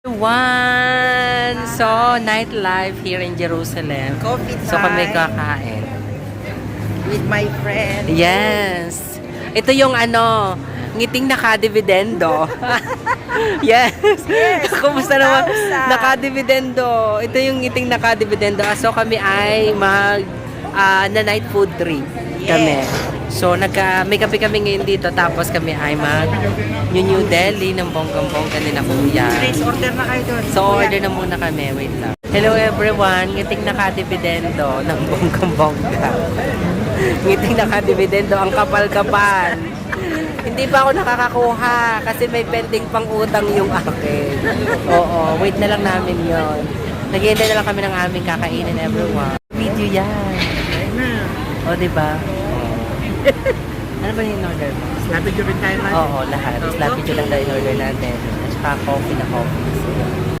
One! So, nightlife here in Jerusalem. Coffee time. So, kami kakain. With my friend. Yes! Ito yung ano, ngiting nakadividendo. yes! Yes, Kumusta naman? 2,000. Nakadividendo. Ito yung ngiting nakadividendo. Ah, So, kami ay mag ah, na night food trip kami. So, nagka, may kape kami ngayon dito. Tapos kami ay mag New New Delhi ng bonggang-bongga ni na kuya. Please, order na kayo doon. So, order na muna kami. Wait lang. Hello everyone. Ngiting nakadividendo ng bonggang-bongga. Ngiting nakadividendo. Ang kapal-kapal. Hindi pa ako nakakakuha kasi may pending pang utang yung akin. Oo, wait na lang namin yon. Naghihintay na lang kami ng aming kakainin everyone. Video yan. O, di ba? ano ba yung order mo? Snappy ko rin tayo man. Oo, lahat. Slappy lang daw in order natin. At saka coffee na coffee.